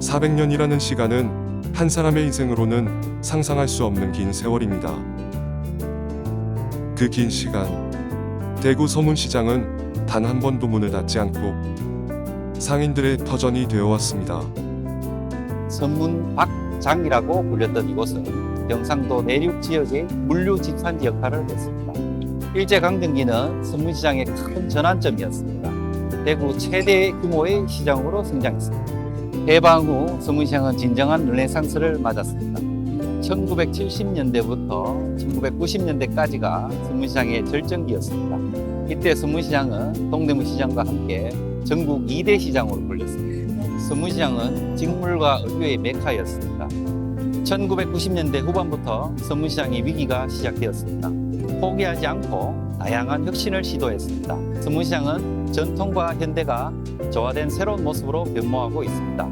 400년이라는 시간은 한 사람의 인생으로는 상상할 수 없는 긴 세월입니다. 그 긴 시간, 대구 서문시장은 단 한 번도 문을 닫지 않고 상인들의 터전이 되어 왔습니다. 선문 박장이라고 불렸던 이곳은 경상도 내륙 지역의 물류 집산지 역할을 했습니다. 일제강점기는 선문시장의 큰 전환점이었습니다. 대구 최대 규모의 시장으로 성장했습니다. 해방 후 선문시장은 진정한 르네상스를 맞았습니다. 1970년대부터 1990년대까지가 선문시장의 절정기였습니다. 이때 선문시장은 동대문시장과 함께 전국 2대 시장으로 불렸습니다. 선문시장은 직물과 의료의 메카였습니다. 1990년대 후반부터 선문시장의 위기가 시작되었습니다. 포기하지 않고 다양한 혁신을 시도했습니다. 선문시장은 전통과 현대가 조화된 새로운 모습으로 변모하고 있습니다.